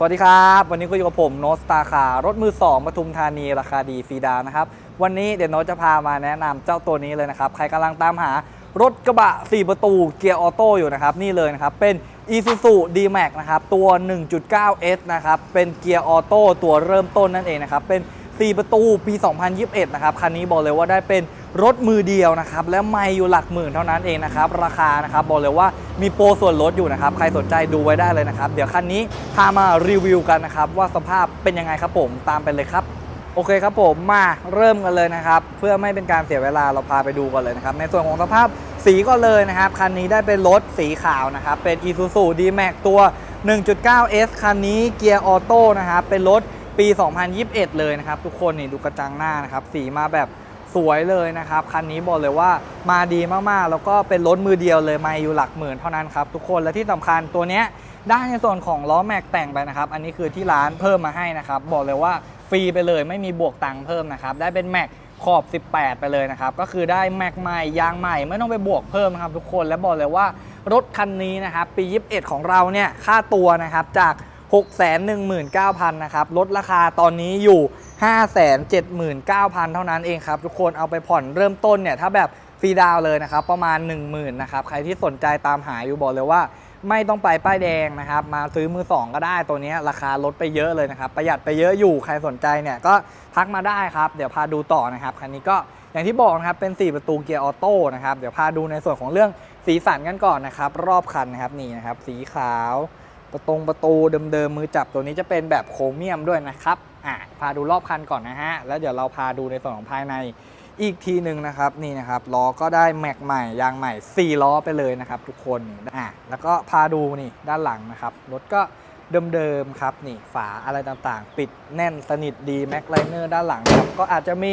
สวัสดีครับ วันนี้ก็อยู่กับผมโนสตาคารถมือ2ปทุมธานีราคาดีฟรีดาวนะครับ วันนี้เดี๋ยวโนจะพามาแนะนำเจ้าตัวนี้เลยนะครับ ใครกำลังตามหารถกระบะ 4 ประตูเกียร์ออโต้อยู่นะครับ นี่เลยนะครับ เป็น Isuzu D-Max นะครับ ตัว 1.9S นะครับ เป็นเกียร์ออโต้ตัวเริ่มต้นนั่นเองนะครับ เป็น 4 ประตูปี 2021 นะครับ คันนี้บอกเลยว่าได้เป็น รถมือเดียวนะครับ และไม่อยู่หลักหมื่นเท่านั้นเองนะครับ ราคานะครับบอกเลยว่ามีโปรส่วนลดอยู่นะครับ ใครสนใจดูไว้ได้เลยนะครับ เดี๋ยวคันนี้พามารีวิวกันนะครับ ว่าสภาพเป็นยังไงครับผมตามไปเลยครับโอเคครับผมมาเริ่มกันเลยนะครับ เพื่อไม่เป็นการเสียเวลาเราพาไปดูกันเลยนะครับ ในส่วนของสภาพสีก็เลยนะครับคันนี้ได้เป็นรถสีขาวนะครับ เป็น Isuzu D-Max ตัว 1.9S คันนี้เกียร์ออโต้นะครับเป็นรถปี 2021 เลยนะครับ ทุกคนนี่ดูกระจังหน้านะครับ สีมาแบบ สวยเลยนะครับ คันนี้บอกเลยว่ามาดีมากๆ แล้วก็เป็นรถมือเดียวเลยไม่อยู่หลักหมื่นเท่านั้นครับทุกคนและที่สำคัญตัวเนี้ยได้ในส่วนของล้อแม็กแต่งไปนะครับ อันนี้คือที่ร้านเพิ่มมาให้นะครับ บอกเลยว่าฟรีไปเลยไม่มีบวกตังค์เพิ่มนะครับ ได้เป็นแม็กขอบ 18 ไปเลยนะครับ ก็คือได้แม็กใหม่ยางใหม่ไม่ต้องไปบวกเพิ่มนะครับทุกคนและบอกเลยว่ารถคันนี้นะครับ ปี 21 ของเราเนี่ยค่าตัวนะครับจาก 619,000 นะครับลดราคาตอนนี้อยู่ 579,000 เท่านั้นเองครับทุกคนเอาไปผ่อนเริ่มต้นเนี่ยถ้าแบบฟรีดาวเลยนะครับประมาณ 10,000นะครับใครที่สนใจตามหาอยู่บอกเลยว่า ไม่ต้องไปป้ายแดงนะครับ มาซื้อมือสองก็ได้ตัวนี้ราคาลดไปเยอะเลยนะครับ ประหยัดไปเยอะอยู่ใครสนใจเนี่ยก็ทักมาได้ครับ เดี๋ยวพาดูต่อนะครับคันนี้ก็อย่างที่บอกนะครับเป็น 4 ประตูเกียร์ออโต้นะครับเดี๋ยวพาดูในส่วนของเรื่องสีสันกันก่อนนะครับรอบคันนะครับนี่นะครับสีขาว ประตงประตูเดิมๆมือจับตัวนี้จะเป็นแบบโครเมียมด้วยนะครับอะพาดูรอบคันก่อนนะฮะ แล้วเดี๋ยวเราพาดูในส่วนของภายในอีกทีหนึ่งนะครับนี่นะครับล้อก็ได้แม็กใหม่ยางใหม่4ล้อไปเลยนะครับ ทุกคนนี่อะแล้วก็พาดูนี่ด้านหลังนะครับรถก็เดิมๆครับนี่ฝาอะไรต่างๆ ปิดแน่นสนิทดีแม็กไลเนอร์ด้านหลังครับก็อาจจะมี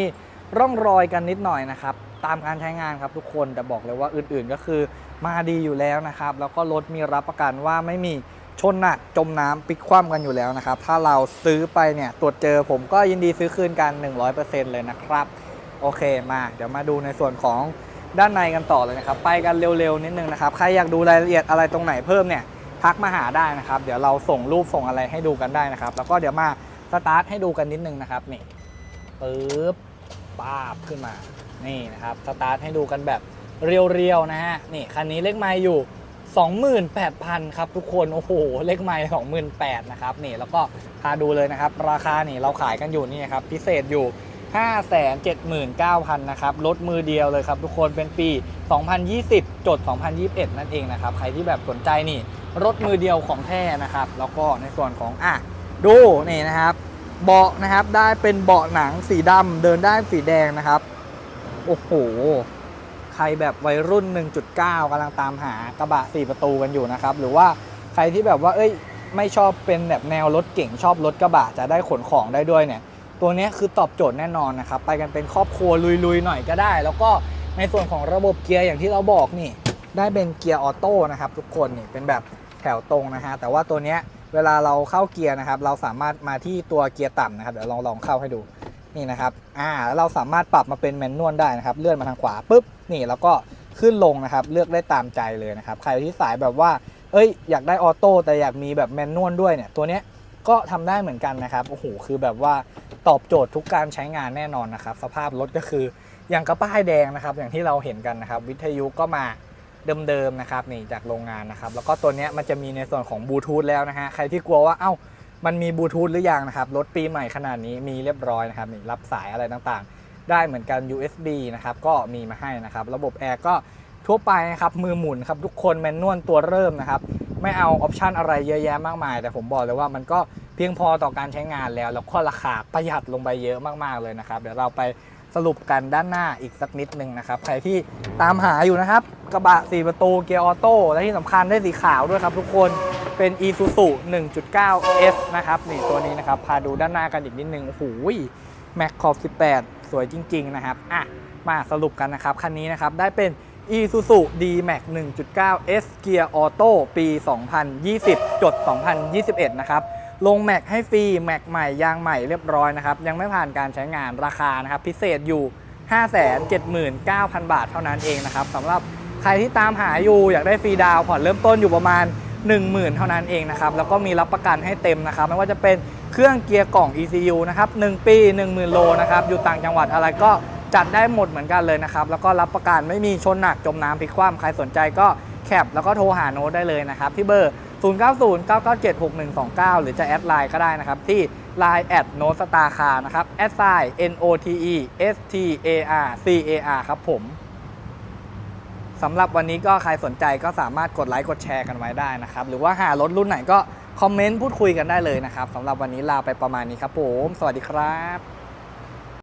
ร่องรอยกันนิดหน่อยนะครับตามการใช้งานครับทุกคนแต่บอกเลยว่าอื่นๆก็คือมาดีอยู่แล้วนะครับ แล้วก็รถมีรับประกันว่าไม่มี นหนักจมน้ำปิกคว่ำกันอยู่แล้วนะครับ ถ้าเราซื้อไปเนี่ยตรวจเจอผมก็ยินดีซื้อคืนกัน 100%เลยนะครับ โอเคมาเดี๋ยวมาดูในส่วนของด้านในกันต่อเลยนะครับ ไปกันเร็วๆนิดนึงนะครับ ใครอยากดูรายละเอียดอะไรตรงไหนเพิ่มเนี่ยทักมาหาได้นะครับ เดี๋ยวเราส่งรูปส่งอะไรให้ดูกันได้นะครับ แล้วก็เดี๋ยวมาสตาร์ทให้ดูกันนิดนึงนะครับนี่ปึ๊บป้าบขึ้นมานี่นะครับสตาร์ทให้ดูกันแบบเรียวๆนะฮะนี่คันนี้เลขไมล์อยู่ 28,000 ครับทุกคน โอ้โห เลขไมล์28,000นะครับนี่แล้วก็พาดูเลยนะครับ ราคานี่เราขายกันอยู่นี่ครับ พิเศษอยู่ 579,000นะครับรถมือเดียวเลยครับทุกคนเป็นปี 2020 จด 2021 นั่นเองนะครับ ใครที่แบบสนใจนี่รถมือเดียวของแท้นะครับ แล้วก็ในส่วนของอะดูนี่นะครับ เบาะนะครับได้เป็นเบาะหนังสีดำเดินได้สีแดงนะครับ โอ้โห ใครแบบวัยรุ่น 1.9กำลังตามหากระบะ 4 ประตูกันอยู่นะครับ หรือว่าใครที่แบบว่า เอ้ย ไม่ชอบเป็นแบบแนวรถเก่งชอบรถกระบะจะได้ขนของได้ด้วยเนี่ย ตัวนี้คือตอบโจทย์แน่นอนนะครับ ไปกันเป็นครอบครัวลุยๆหน่อยก็ได้ แล้วก็ในส่วนของระบบเกียร์อย่างที่เราบอกนี่ ได้เป็นเกียร์ออโต้นะครับทุกคนนี่เป็นแบบแถวตรงนะฮะแต่ว่าตัวนี้เวลาเราเข้าเกียร์นะครับ เราสามารถมาที่ตัวเกียร์ต่ำนะครับเดี๋ยวลองลองเข้าให้ดู นี่นะครับ อ่า เราสามารถปรับมาเป็นแมนนวลได้นะครับ เลื่อนมาทางขวาปุ๊บ นี่แล้วก็ขึ้นลงนะครับ เลือกได้ตามใจเลยนะครับ ใครที่สายแบบว่า เอ้ย อยากได้ออโต้แต่อยากมีแบบแมนนวลด้วยเนี่ย ตัวเนี้ยก็ทำได้เหมือนกันนะครับ โอ้โห คือแบบว่าตอบโจทย์ทุกการใช้งานแน่นอนนะครับ สภาพรถก็คืออย่างกระป้ายแดงนะครับ อย่างที่เราเห็นกันนะครับ วิทยุก็มาเดิมๆนะครับนี่จากโรงงานนะครับ แล้วก็ตัวเนี้ยมันจะมีในส่วนของบลูทูธแล้วนะฮะ ใครที่กลัวว่า เอ้า มันมีบลูทูธหรือยังนะครับ รถปีใหม่ขนาดนี้มีเรียบร้อยนะครับนี่รับสายอะไรต่างๆ ได้เหมือนกัน USB นะครับก็มีมาให้นะครับ ระบบแอร์ก็ทั่วไปนะครับมือหมุนครับทุกคนแมนนวลตัวเริ่มนะครับไม่เอาออปชันอะไรเยอะแยะมากมาย แต่ผมบอกเลยว่ามันก็เพียงพอต่อการใช้งานแล้ว แล้วก็ราคาประหยัดลงไปเยอะมากๆเลยนะครับ เดี๋ยวเราไปสรุปกันด้านหน้าอีกสักนิดนึงนะครับ ใครที่ตามหาอยู่นะครับ กระบะ 4 ประตูเกียร์ออโต้และที่สำคัญได้สีขาวด้วยครับทุกคน เป็น Isuzu 1.9S นะครับนี่ตัวนี้นะครับ พาดูด้านหน้ากันอีกนิดนึงโอ้โหแม็กขอบ 18 สวยจริง ๆ นะครับอะมาสรุปกันนะครับ คันนี้นะครับ ได้เป็น Isuzu D-Max 1.9S Gear Auto ปี 2020 จด 2021 นะครับ ลงแม็กให้ฟรี แม็กใหม่ ยางใหม่เรียบร้อยนะครับ ยังไม่ผ่านการใช้งานราคานะครับ พิเศษอยู่ 579,000 บาทเท่านั้นเองนะครับสำหรับใครที่ตามหาอยู่อยากได้ฟรีดาวผ่อนเริ่มต้นอยู่ประมาณ 10,000 เท่านั้นเองนะครับ แล้วก็มีรับประกันให้เต็มนะครับ ไม่ว่าจะเป็นเครื่องเกียร์กล่อง ECU นะครับ 1 ปี 10,000 โลนะครับ อยู่ต่างจังหวัดอะไรก็จัดได้หมดเหมือนกันเลยนะครับ แล้วก็รับประกันไม่มีชนหนักจมน้ำพลิกคว่ำใครสนใจก็แคปแล้วก็โทรหาโน้ตได้เลยนะครับ ที่เบอร์ 0909976129 หรือจะแอดไลน์ก็ได้นะครับ ที่ Line แอดโนสตาคานะครับแอดไซน์ N O T E S T A R C A R ครับผม สำหรับวันนี้ก็ใครสนใจก็สามารถกดไลค์กดแชร์กันไว้ได้นะครับ หรือว่าหารถรุ่นไหนก็คอมเมนต์พูดคุยกันได้เลยนะครับสำหรับวันนี้ลาไปประมาณนี้ครับผม สวัสดีครับ